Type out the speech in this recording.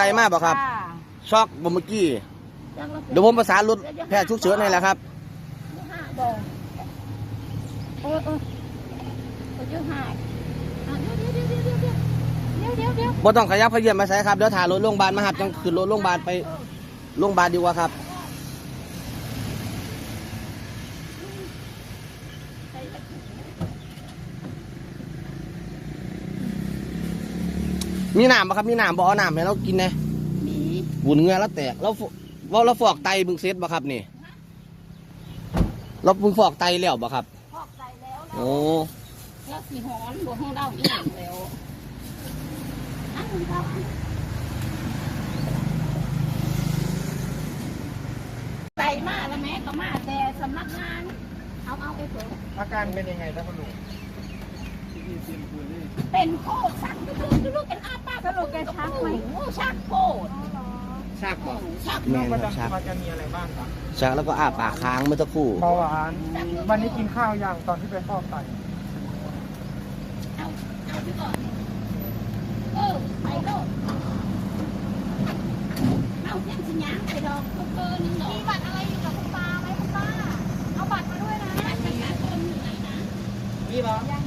ไตมาบ่ครับค่ะช็อกบ่เมื่อกี้จังละเดี๋ยวผมประสานรถแพทย์ฉุกเฉินให้แล้วครับ ห้าบอกเออเออเขาเยอะห้าอะเดี๋ยวเดี๋ยวเดี๋ยวเดี๋ยวเดี๋ยวเดี๋ยวเดี๋ยวบ่ต้องขยับขยื่นมาใส่ครับ เดี๋ยวถ่ายรถโรงพยาบาลมาครับจังขึ้นรถโรงพยาบาลไปโรงพยาบาลดีกว่าครับ มีน้ำบ่ครับมีน้ำบ่เอาน้ำให้เรากินแหน่มีบุญเหงือแล้วแตกเราฟว่าเราฟอกไตบึงเซตบ่ครับนี่เราเพิ่งฟอกไตแล้วบ่ครับพอกใจแล้วโอ้แล้วสีหอนบวห้องเล่าอีกอย่างแล้วอันนี้ครับใจมากแล้วแม่ก็มาแต่สำนักงานเอาเอาไปเถอะอาการเป็นยังไงครับคุณลุงเป็นโคตรสักดูดูดูเป็นอา ป้าสรุปแกชักไหมโอ้ชักโคตรชักบ่ชักแม่นมันคจะรับชักมันจะมีอะไรบ้างครับชักแล้วก็อ้าปากค้างเมื่อสักครู่เบาหวาน วันนี้กินข้าวยังตอนที่ไปฟอกไตเอาเอาที่ก่อนเออไปโลดเอาเส้นสัญญาณไปดอกเบอร์หนึ่งดอกมีบัตรอะไรอยู่กับคุณป้าไหมคุณป้าเอาบัตรมาด้วยนะบัตรประชาชนอยู่ไหนนะนี่เหรอยัง